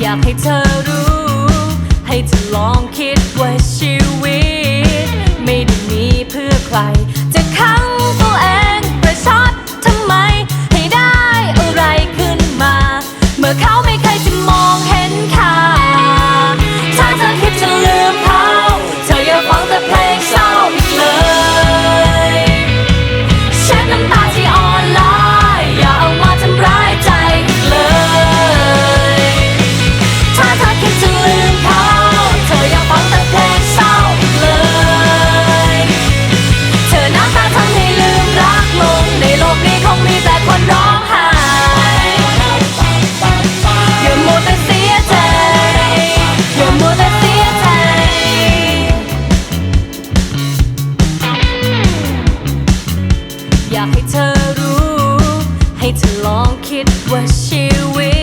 อยากให้เธอรู้ ให้เธอลองคิดว่าชีวิต ไม่ได้มีเพื่อใคร ให้เธอลองคิดว่าชีวิต